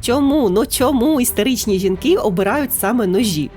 Чому? Ну чому історичні жінки обирають саме ножі?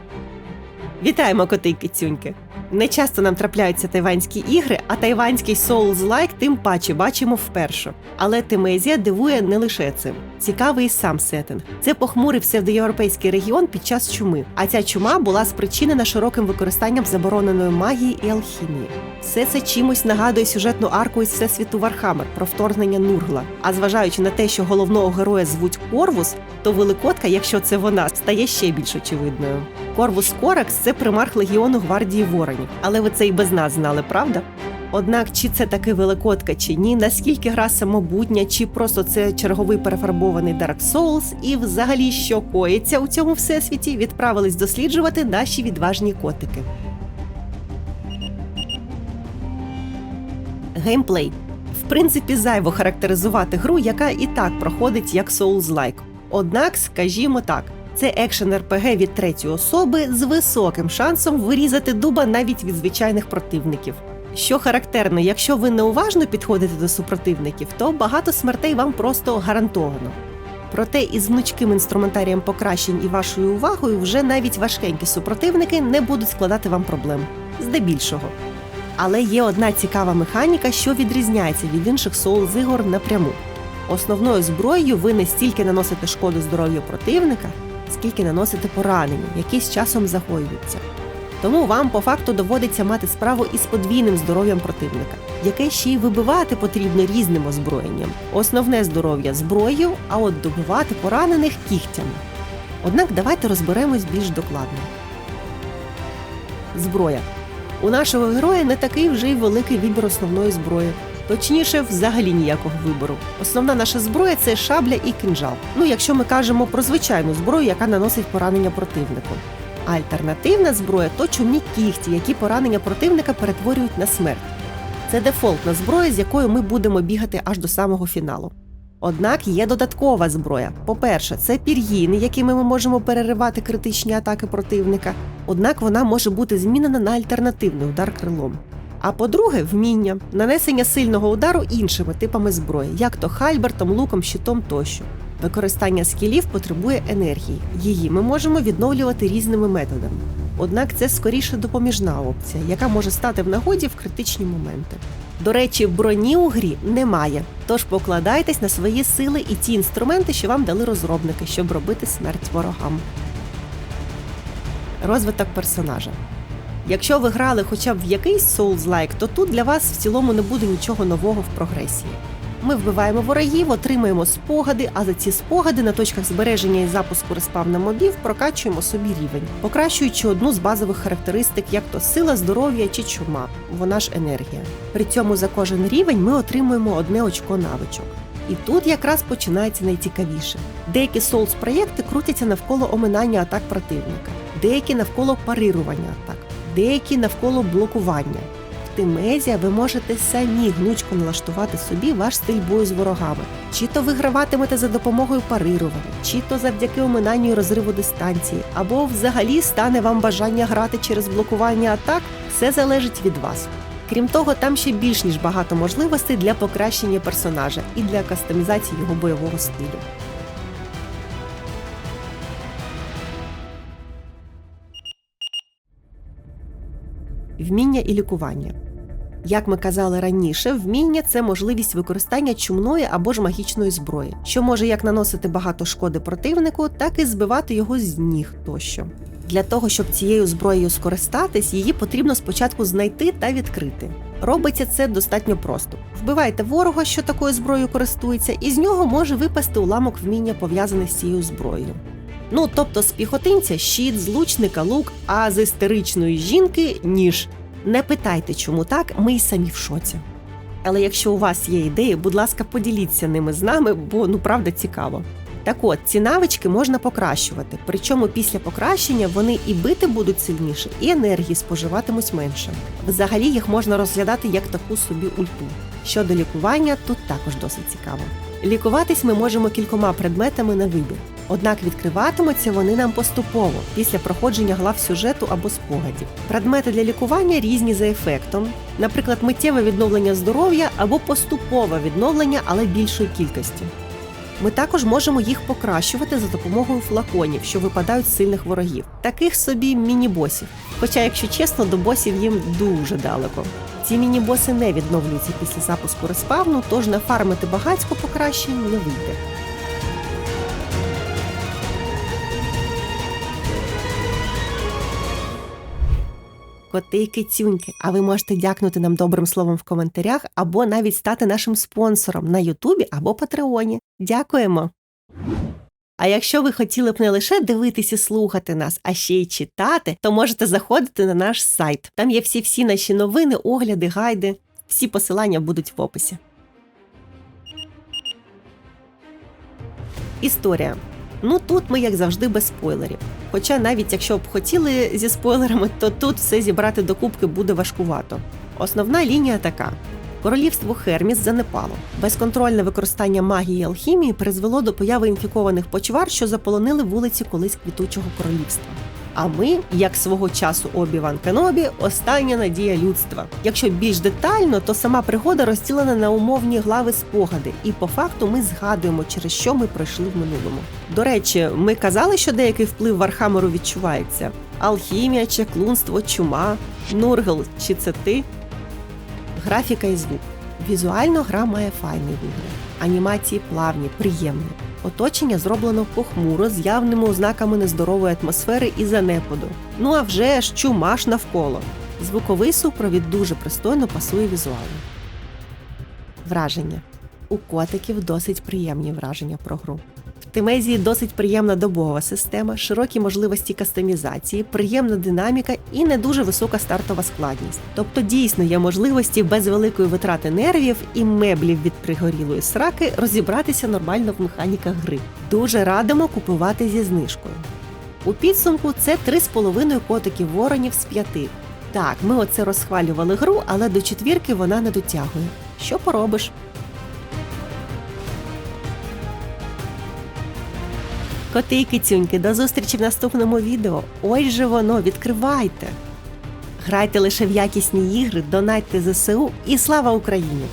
Вітаємо коти й кицюньки! Не часто нам трапляються тайванські ігри, а тайванський Souls-like тим паче бачимо вперше. Але Темезія дивує не лише цим. Цікавий сам сеттинг. Це похмурий псевдоєвропейський регіон під час чуми. А ця чума була спричинена широким використанням забороненої магії і алхімії. Все це чимось нагадує сюжетну арку із всесвіту Вархаммер про вторгнення Нургла. А зважаючи на те, що головного героя звуть Корвус, то великотка, якщо це вона, стає ще більш очевидною. Корвус Коракс це примарх легіону гвардії воронів, але ви це і без нас знали, правда? Однак, чи це таки великотка, чи ні, наскільки гра самобутня, чи просто це черговий перефарбований Dark Souls, і взагалі що коїться у цьому всесвіті, відправились досліджувати наші відважні котики. Геймплей. В принципі, зайво характеризувати гру, яка і так проходить як Souls-like. Однак, скажімо так, це екшен РПГ від третьої особи з високим шансом вирізати дуба навіть від звичайних противників. Що характерно, якщо ви неуважно підходите до супротивників, то багато смертей вам просто гарантовано. Проте із гнучким інструментарієм покращень і вашою увагою вже навіть важкенькі супротивники не будуть складати вам проблем. Здебільшого. Але є одна цікава механіка, що відрізняється від інших Souls ігор напряму. Основною зброєю ви не стільки наносите шкоду здоров'ю противника, скільки наносите поранення, які з часом загоюються. Тому вам по факту доводиться мати справу із подвійним здоров'ям противника, яке ще й вибивати потрібно різним озброєнням. Основне здоров'я зброєю, а от добивати поранених кігтями. Однак давайте розберемось більш докладно. Зброя. У нашого героя не такий вже й великий вибір основної зброї. Точніше, взагалі ніякого вибору. Основна наша зброя це шабля і кинжал. Ну, якщо ми кажемо про звичайну зброю, яка наносить поранення противнику. Альтернативна зброя то чумні кігті, які поранення противника перетворюють на смерть. Це дефолтна зброя, з якою ми будемо бігати аж до самого фіналу. Однак є додаткова зброя. По-перше, це пір'їни, якими ми можемо переривати критичні атаки противника. Однак вона може бути змінена на альтернативний удар крилом. А по-друге, вміння нанесення сильного удару іншими типами зброї, як то хальбертом, луком, щитом тощо. Використання скілів потребує енергії. Її ми можемо відновлювати різними методами. Однак це скоріше допоміжна опція, яка може стати в нагоді в критичні моменти. До речі, броні у грі немає, тож покладайтесь на свої сили і ті інструменти, що вам дали розробники, щоб робити смерть ворогам. Розвиток персонажа. Якщо ви грали хоча б в якийсь Souls-like, то тут для вас в цілому не буде нічого нового в прогресії. Ми вбиваємо ворогів, отримуємо спогади, а за ці спогади на точках збереження і запуску респавна мобів прокачуємо собі рівень, покращуючи одну з базових характеристик, як то сила, здоров'я чи чума, вона ж енергія. При цьому за кожен рівень ми отримуємо одне очко навичок. І тут якраз починається найцікавіше. Деякі соулс проєкти крутяться навколо оминання атак противника, деякі навколо парирування атак, деякі навколо блокування. В Тимезія ви можете самі гнучко налаштувати собі ваш стиль бою з ворогами. Чи то ви граватимете за допомогою парирування, чи то завдяки оминанню розриву дистанції, або взагалі стане вам бажання грати через блокування атак, все залежить від вас. Крім того, там ще більш ніж багато можливостей для покращення персонажа і для кастомізації його бойового стилю. Вміння і лікування. Як ми казали раніше, вміння це можливість використання чумної або ж магічної зброї, що може як наносити багато шкоди противнику, так і збивати його з ніг тощо. Для того, щоб цією зброєю скористатись, її потрібно спочатку знайти та відкрити. Робиться це достатньо просто. Вбивайте ворога, що такою зброєю користується, і з нього може випасти уламок вміння, пов'язаний з цією зброєю. Ну, тобто з піхотинця щит, з лучника лук, а з істеричної жінки ніж. Не питайте, чому так, ми й самі в шоці. Але якщо у вас є ідеї, будь ласка, поділіться ними з нами, бо ну правда цікаво. Так от, ці навички можна покращувати, причому після покращення вони і бити будуть сильніше, і енергії споживатимуть менше. Взагалі їх можна розглядати як таку собі ульту. Щодо лікування, тут також досить цікаво. Лікуватись ми можемо кількома предметами на вибір. Однак відкриватимуться вони нам поступово після проходження глав сюжету або спогадів. Предмети для лікування різні за ефектом, наприклад, миттєве відновлення здоров'я або поступове відновлення, але більшої кількості. Ми також можемо їх покращувати за допомогою флаконів, що випадають з сильних ворогів, таких собі міні-босів. Хоча, якщо чесно, до босів їм дуже далеко. Ці міні-боси не відновлюються після запуску респавну, тож нафармити багатько покращень не вийде. Коти і кицюньки, а ви можете дякнути нам добрим словом в коментарях або навіть стати нашим спонсором на Ютубі або Патреоні. Дякуємо! А якщо ви хотіли б не лише дивитися слухати нас, а ще й читати, то можете заходити на наш сайт. Там є всі всі наші новини, огляди, гайди. Всі посилання будуть в описі. Історія. Ну тут ми, як завжди, без спойлерів. Хоча навіть якщо б хотіли зі спойлерами, то тут все зібрати до кубки буде важкувато. Основна лінія така: королівство Херміс занепало. Безконтрольне використання магії і алхімії призвело до появи інфікованих почвар, що заполонили вулиці колись квітучого королівства. А ми, як свого часу Обі-Ван Кенобі, остання надія людства. Якщо більш детально, то сама пригода розділена на умовні глави спогади, і по факту ми згадуємо, через що ми пройшли в минулому. До речі, ми казали, що деякий вплив Вархамеру відчувається: алхімія, чаклунство, чума, нургл чи це ти. Графіка і звук. Візуально гра має файний вигляд. Анімації плавні, приємні. Оточення зроблено похмуро з явними ознаками нездорової атмосфери і занепаду. Ну а вже ж чумаш навколо. Звуковий супровід дуже пристойно пасує візуально. Враження. У котиків досить приємні враження про гру. Тимезії досить приємна добова система, широкі можливості кастомізації, приємна динаміка і не дуже висока стартова складність. Тобто дійсно є можливості без великої витрати нервів і меблів від пригорілої сраки розібратися нормально в механіках гри. Дуже радимо купувати зі знижкою. У підсумку це 3,5 котики воронів з 5. Так, ми оце розхвалювали гру, але до четвірки вона не дотягує. Що поробиш? Коти і кицюньки, до зустрічі в наступному відео. Ось же воно, відкривайте. Грайте лише в якісні ігри, донайте ЗСУ і слава Україні!